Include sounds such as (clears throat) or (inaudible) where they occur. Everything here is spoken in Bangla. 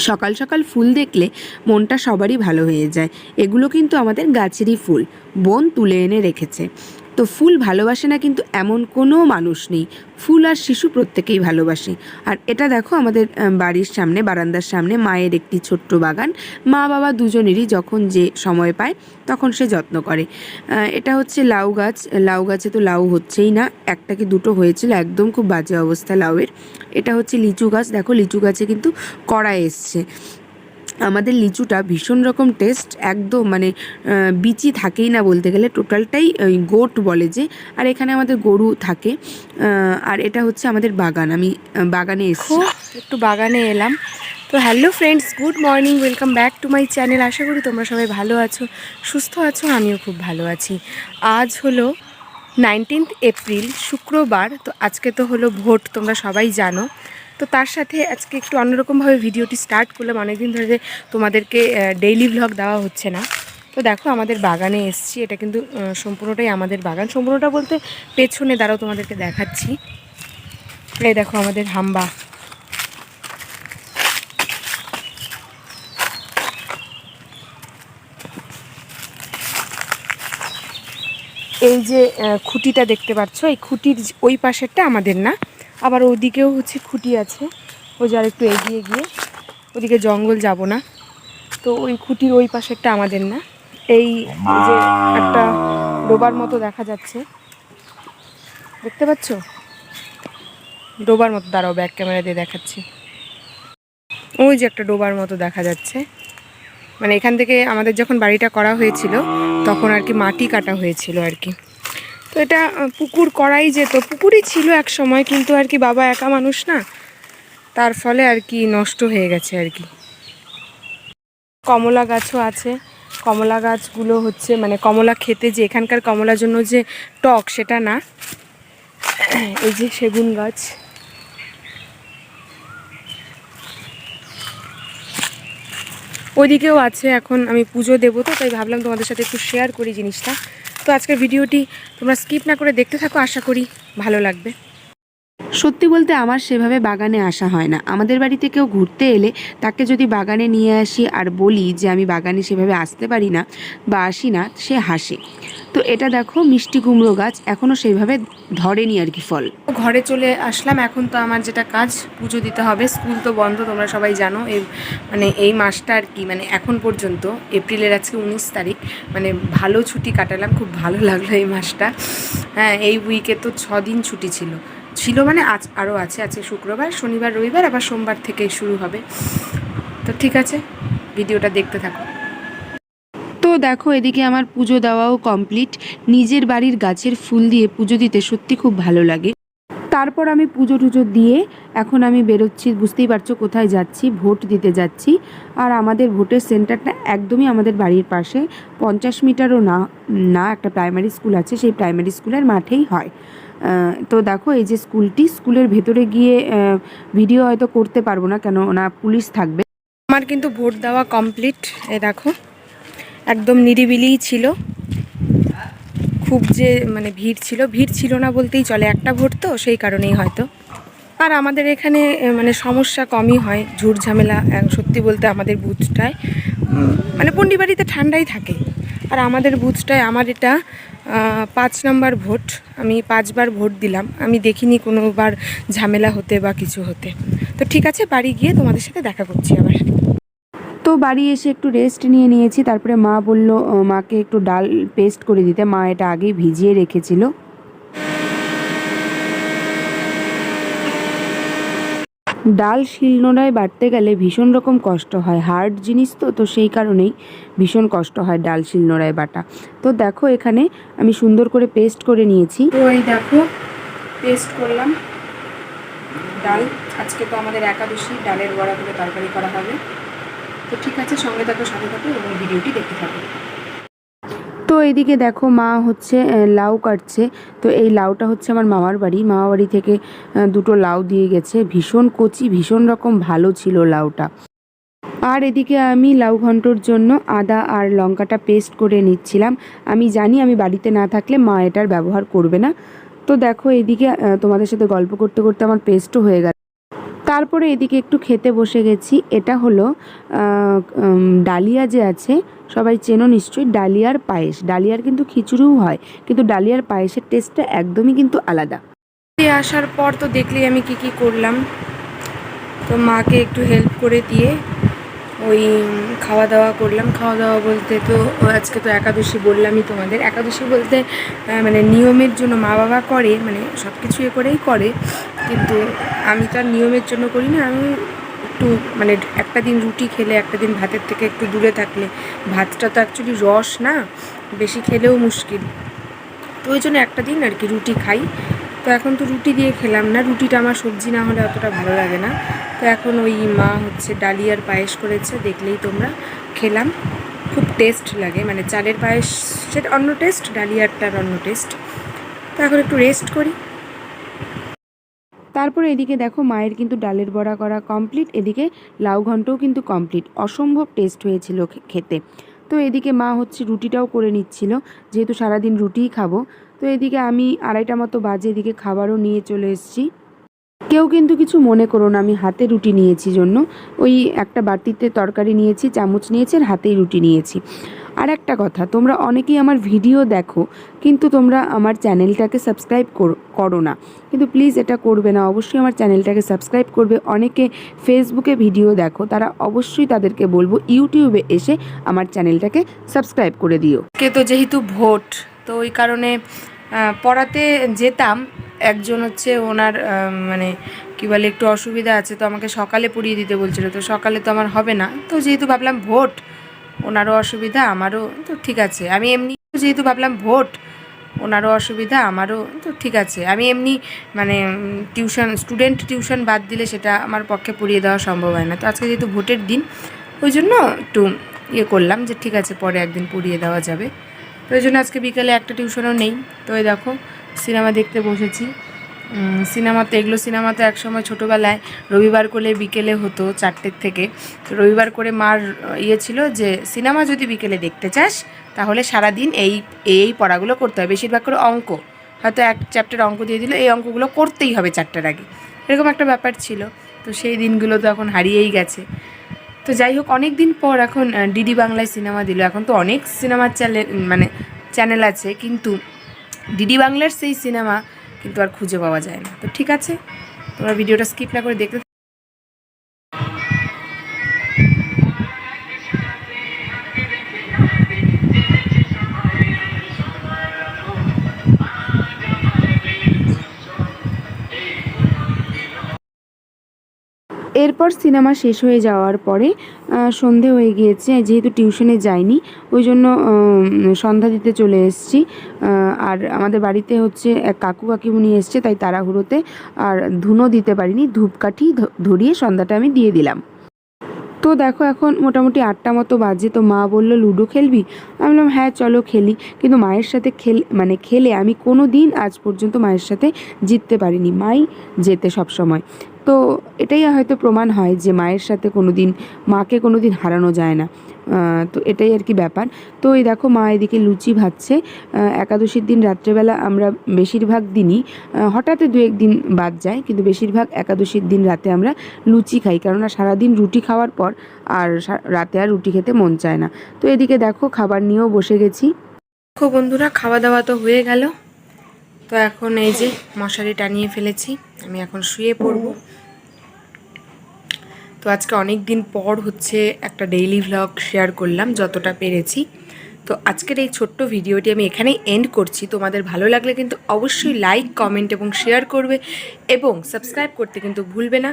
সকাল সকাল ফুল দেখলে মনটা সবারই ভালো হয়ে যায়। এগুলো কিন্তু আমাদের গাছেরই ফুল। বোন তুলে এনে রেখেছে। তো ফুল ভালোবাসে না কিন্তু এমন কোনো মানুষ নেই। ফুল আর শিশু প্রত্যেকেই ভালোবাসে। আর এটা দেখো আমাদের বাড়ির সামনে, বারান্দার সামনে মায়ের একটি ছোট্ট বাগান। মা বাবা দুজনেরই যখন যে সময় পায় তখন সে যত্ন করে। এটা হচ্ছে লাউ গাছ। লাউ গাছে তো লাউ হচ্ছেই না। একটা কি দুটো হয়েছিল, একদম খুব বাজে অবস্থা লাউয়ের। এটা হচ্ছে লিচু গাছ। দেখো লিচু গাছে কিন্তু কড়া এসছে। আমাদের লিচুটা ভীষণ রকম টেস্ট একদম মানে বিচি থাকেই না বলতে গেলে টোটালটাই ওই গোট বলে যে, আর এখানে আমাদের গরু থাকে আর এটা হচ্ছে আমাদের বাগান, আমি বাগানে এসো একটু বাগানে এলাম। তো hello friends good morning welcome back to my channel আশা করি তোমরা সবাই ভালো আছো, সুস্থ আছো, আমিও খুব ভালো আছি। আজ হলো নাইনটিন্থ এপ্রিল শুক্রবার, তো আজকে তো হলো ভোট, তোমরা সবাই জানো। তো তার সাথে আজকে একটু অন্যরকমভাবে ভিডিওটি স্টার্ট করলাম। অনেকদিন ধরে তোমাদেরকে ডেইলি ভ্লগ দেওয়া হচ্ছে না। তো দেখো, আমাদের বাগানে এসছি। এটা কিন্তু সম্পূর্ণটাই আমাদের বাগান। সম্পূর্ণটা বলতে পেছনে দাঁড়াও তোমাদেরকে দেখাচ্ছি। এই দেখো আমাদের হাম্বা। এই যে খুঁটিটা দেখতে পাচ্ছ? এই খুঁটির ওই পাশেরটা আমাদের না? আবার ওদিকেও হচ্ছে খুঁটি আছে। ওই যে আর একটু এগিয়ে গিয়ে ওদিকে জঙ্গল যাব না। তো ওই খুঁটির ওই পাশেরটা আমাদের না? এই যে একটা ডোবার মতো দেখা যাচ্ছে। দেখতে পাচ্ছ? ডোবার মতো দাঁড়াও ব্যাক ক্যামেরা দিয়ে দেখাচ্ছি। ওই যে একটা ডোবার মতো দেখা যাচ্ছে। মানে এখান থেকে আমাদের যখন বাড়িটা করা হয়েছিল তখন আর কি মাটি কাটা হয়েছিল আর কি। তো এটা পুকুর করাই যেত। পুকুরই ছিল এক সময়, কিন্তু আর কি বাবা একা মানুষ না। তার ফলে আর কি নষ্ট হয়ে গেছে আর কি। কমলা গাছও আছে। কমলা গাছগুলো হচ্ছে মানে কমলা খেতে যে, এখানকার কমলার জন্য যে টক, সেটা না। (clears throat) এই যে সেগুন গাছ। ওইদিকেও আছে, এখন আমি পুজো দেবো তো, তাই ভাবলাম তোমাদের সাথে একটু শেয়ার করি জিনিসটা। তো আজকের ভিডিওটি তোমরা স্কিপ না করে দেখতে থাকো, আশা করি ভালো লাগবে। সত্যি বলতে আমার সেভাবে বাগানে আসা হয় না। আমাদের বাড়িতে কেউ ঘুরতে এলে তাকে যদি বাগানে নিয়ে আসি আর বলি যে আমি বাগানে সেভাবে আসতে পারি না বা আসি না, সে হাসে। তো এটা দেখো মিষ্টি কুমড়ো গাছ এখনও সেইভাবে ধরেনি আর কি ফল। ঘরে চলে আসলাম, এখন তো আমার যেটা কাজ, পুজো দিতে হবে, স্কুল তো বন্ধ, তোমরা সবাই জানো এই মানে এই মাসটা আর কি মানে এখন পর্যন্ত, এপ্রিলের আজকে উনিশ তারিখ মানে ভালো ছুটি কাটালাম, খুব ভালো লাগল এই মাসটা। হ্যাঁ এই উইকে তো ছ দিন ছুটি ছিল। ছিল মানে আজ, আরও আছে আছে শুক্রবার, শনিবার, রবিবার, আবার সোমবার থেকে শুরু হবে। তো ঠিক আছে, ভিডিওটা দেখতে থাকো। তো দেখো, এদিকে আমার পুজো দেওয়াও কমপ্লিট নিজের বাড়ির গাছের ফুল দিয়ে পুজো দিতে সত্যি খুব ভালো লাগে। তারপর আমি পুজো টুজো দিয়ে এখন আমি বেরোচ্ছি। বুঝতেই পারছ কোথায় যাচ্ছি, ভোট দিতে যাচ্ছি। আর আমাদের ভোটের সেন্টারটা একদমই আমাদের বাড়ির পাশে। পঞ্চাশ মিটারও না না একটা প্রাইমারি স্কুল আছে, সেই প্রাইমারি স্কুলের মাঠেই হয়। তো দেখো, এই যে স্কুলটি স্কুলের ভেতরে গিয়ে ভিডিও হয়তো করতে পারব না, কেন না পুলিশ থাকবে। আমার কিন্তু ভোট দেওয়া কমপ্লিট এ দেখো। একদম নিরিবিলিই ছিল। খুব যে মানে ভিড় ছিল ভিড় ছিল না বলতেই চলে একটা ভোট তো, সেই কারণেই হয়তো। আর আমাদের এখানে মানে সমস্যা কমই হয়, ঝুট ঝামেলা সত্যি বলতে আমাদের বুথটায়। মানে পন্ডিবাড়িতে ঠান্ডাই থাকে। আর আমাদের বুথটায় আমার এটা পাঁচ নাম্বার ভোট, আমি পাঁচবার ভোট দিলাম। আমি দেখিনি কোনোবার ঝামেলা হতে বা কিছু হতে। তো ঠিক আছে, বাড়ি গিয়ে তোমাদের সাথে দেখা করছি আবার। তো বাড়ি এসে একটু রেস্ট নিয়ে নিয়েছি। তারপরে মা বলল মাকে একটু ডাল পেস্ট করে দিতে। মা এটা আগেই ভিজিয়ে রেখেছিল। ডাল শিলনোড়ায় বাটতে গেলে ভীষণ রকম কষ্ট হয়। হার্ড জিনিস তো তো সেই কারণেই ভীষণ কষ্ট হয় ডাল শিলনোড়ায় বাটা। তো দেখো এখানে আমি সুন্দর করে পেস্ট করে নিয়েছি। তো এই দেখো পেস্ট করলাম। ডাল, আজকে তো আমাদের একাদশী, ডালের বড়া করে তরকারি করা হবে। তো ঠিক আছে, সঙ্গে থাকো, সাথে থাকো এবং ভিডিওটি দেখতে থাকো। তো এইদিকে দেখো মা হচ্ছে লাউ কাটছে। তো এই লাউটা হচ্ছে আমার মামার বাড়ি। মামার বাড়ি থেকে দুটো লাউ দিয়ে গেছে। ভীষণ কচি, ভীষণ রকম ভালো ছিল লাউটা। আর এদিকে আমি লাউ ঘন্টর জন্য আদা আর লঙ্কাটা পেস্ট করে নিচ্ছিলাম। আমি জানি আমি বাড়িতে না থাকলে মা এটার ব্যবহার করবে না। তো দেখো এদিকে তোমাদের সাথে গল্প করতে করতে আমার পেস্টও হয়ে গেল। তারপরে এদিকে একটু খেতে বসে গেছি। এটা হলো ডালিয়া যে আছে, সবাই চেনো নিশ্চয়ই, ডালিয়ার পায়েস। ডালিয়ার কিন্তু খিচুড়িও হয়, কিন্তু ডালিয়ার পায়েসের টেস্টটা একদমই কিন্তু আলাদা। আসার পর তো দেখলি আমি কি কি করলাম। তো মাকে একটু হেল্প করে দিয়ে ওই খাওয়া দাওয়া করলাম। খাওয়া দাওয়া বলতে তো আজকে তো একাদশী বললামই তোমাদের। একাদশী বলতে মানে নিয়মের জন্য মা বাবা করে মানে সব কিছু এ করেই করে। কিন্তু আমি তো আর নিয়মের জন্য করি না, আমি একটু মানে একটা দিন রুটি খেলে একটা দিন ভাতের থেকে একটু দূরে থাকলে। ভাতটা তো অ্যাকচুয়ালি রস না, বেশি খেলেও মুশকিল। তো ওই জন্য একটা দিন আর কি রুটি খাই। তো এখন তো রুটি দিয়ে খেলাম না, রুটিটা আমার সবজি না হলে অতটা ভালো লাগে না। তো এখন ওই মা হচ্ছে ডালিয়ার পায়েস করেছে, দেখলেই তোমরা। খেলাম, খুব টেস্ট লাগে মানে চালের পায়েস, সেটা অন্য টেস্ট ডালিয়ারটার অন্য টেস্ট তো এখন একটু রেস্ট করি। তারপরে এদিকে দেখো মায়ের কিন্তু ডালের বড়া করা কমপ্লিট এদিকে লাউ ঘন্টও কিন্তু কমপ্লিট অসম্ভব টেস্ট হয়েছিল খেতে। তো এদিকে মা হচ্ছে রুটিটাও করে নিচ্ছিল, যেহেতু সারাদিন রুটিই খাব। তো এদিকে আমি আড়াইটা মতো বাজে এদিকে খাবারও নিয়ে চলে এসেছি। কেউ কিন্তু কিছু মনে করো না, আমি হাতে রুটি নিয়েছি জন্য। ওই একটা বাটিতে তরকারি নিয়েছি, চামচ নিয়েছি আর হাতেই রুটি নিয়েছি। আর একটা কথা, তোমরা অনেকেই আমার ভিডিও দেখো, কিন্তু তোমরা আমার চ্যানেলটাকে সাবস্ক্রাইব করো না। কিন্তু প্লিজ এটা করবে না, অবশ্যই আমার চ্যানেলটাকে সাবস্ক্রাইব করবে। অনেকে ফেসবুকে ভিডিও দেখো, তারা অবশ্যই তাদেরকে বলব ইউটিউবে এসে আমার চ্যানেলটাকে সাবস্ক্রাইব করে দিও। কে তো যেহেতু ভোট, তো ওই কারণে পড়াতে যেতাম, একজন হচ্ছে ওনার মানে কি বলে, একটু অসুবিধা আছে, তো আমাকে সকালে পড়িয়ে দিতে বলছিল। তো সকালে তো আমার হবে না, তো যেহেতু ভাবলাম ভোট ওনারও অসুবিধা, আমারও, তো ঠিক আছে। আমি এমনি যেহেতু ভাবলাম ভোট, ওনারও অসুবিধা, আমারও, তো ঠিক আছে। আমি এমনি মানে টিউশন, স্টুডেন্ট টিউশন বাদ দিলে সেটা আমার পক্ষে পড়িয়ে দেওয়া সম্ভব হয় না। তো আজকে যেহেতু ভোটের দিন, ওই জন্য একটু ইয়ে করলাম যে ঠিক আছে, পরে একদিন পড়িয়ে দেওয়া যাবে। তো ওই জন্য আজকে বিকেলে একটা টিউশনও নেই। তো দেখো, সিনেমা দেখতে বসেছি। উম, সিনেমা তো এগুলো সিনেমা তো একসময় ছোটোবেলায় রবিবার করে বিকেলে হতো চারটের থেকে। রবিবার করে মার ইয়ে ছিল যে সিনেমা যদি বিকেলে দেখতে চাস তাহলে সারা দিন এই এই পড়াগুলো করতে হবে। বেশিরভাগ করে অঙ্ক। হয়তো এক চ্যাপ্টার অঙ্ক দিয়ে দিল এই অঙ্কগুলো করতেই হবে চারটার আগে। এরকম একটা ব্যাপার ছিল। তো সেই দিনগুলো তো এখন হারিয়েই গেছে। তো যাই হোক অনেক দিন পর এখন ডিডি বাংলায় সিনেমা দিল। এখন তো অনেক সিনেমার চ্যানেল মানে চ্যানেল আছে। কিন্তু ডিডি বাংলার সেই সিনেমা কিন্তু আর খুঁজে পাওয়া যায় না। তো ঠিক আছে, তোমরা ভিডিওটা স্কিপ না করে দেখতে এরপর সিনেমা শেষ হয়ে যাওয়ার পরে সন্ধে হয়ে গিয়েছে, যেহেতু টিউশনে যাইনি, ওই জন্য সন্ধ্যা দিতে চলে এসেছি। আর আমাদের বাড়িতে হচ্ছে এক কাকু কাকিমুনি এসছে, তাই তাড়াহুড়োতে আর ধুনো দিতে পারিনি, ধূপকাঠি ধরিয়ে সন্ধ্যাটা আমি দিয়ে দিলাম। তো দেখো এখন মোটামুটি আটটা মতো বাজে, তো মা বলল, লুডো খেলবি? আমি বললাম হ্যাঁ চলো খেলি। কিন্তু মায়ের সাথে খেল মানে খেলে আমি কোনো দিন আজ পর্যন্ত মায়ের সাথে জিততে পারিনি। মাই যেতে সব সময় তো এটাই হয়তো প্রমাণ হয় যে মায়ের সাথে কোনো দিন মাকে কোনো দিন হারানো যায় না। তো এটাই আর কি ব্যাপার। তো এই দেখো মা এদিকে লুচি ভাজছে। একাদশীর দিন রাত্রেবেলা আমরা বেশিরভাগ দিনই হঠাৎ দু একদিন বাদ যায়, কিন্তু বেশিরভাগ একাদশীর দিন রাতে আমরা লুচি খাই। কেননা সারাদিন রুটি খাওয়ার পর আর রাতে আর রুটি খেতে মন চায় না। তো এদিকে দেখো খাবার নিয়েও বসে গেছি। দেখো বন্ধুরা, খাওয়া দাওয়া তো হয়ে গেল। তো এখন এই যে মশারি টানিয়ে ফেলেছি, আমি এখন শুয়ে পড়ব। তো আজকে অনেক দিন পর হচ্ছে একটা ডেইলি ভ্লগ শেয়ার করলাম যতটা পেরেছি। তো আজকের এই ছোট্ট ভিডিওটি আমি এখানেই এন্ড করছি। তোমাদের ভালো লাগলে কিন্তু অবশ্যই লাইক কমেন্ট এবং শেয়ার করবে এবং সাবস্ক্রাইব করতে কিন্তু ভুলবে না।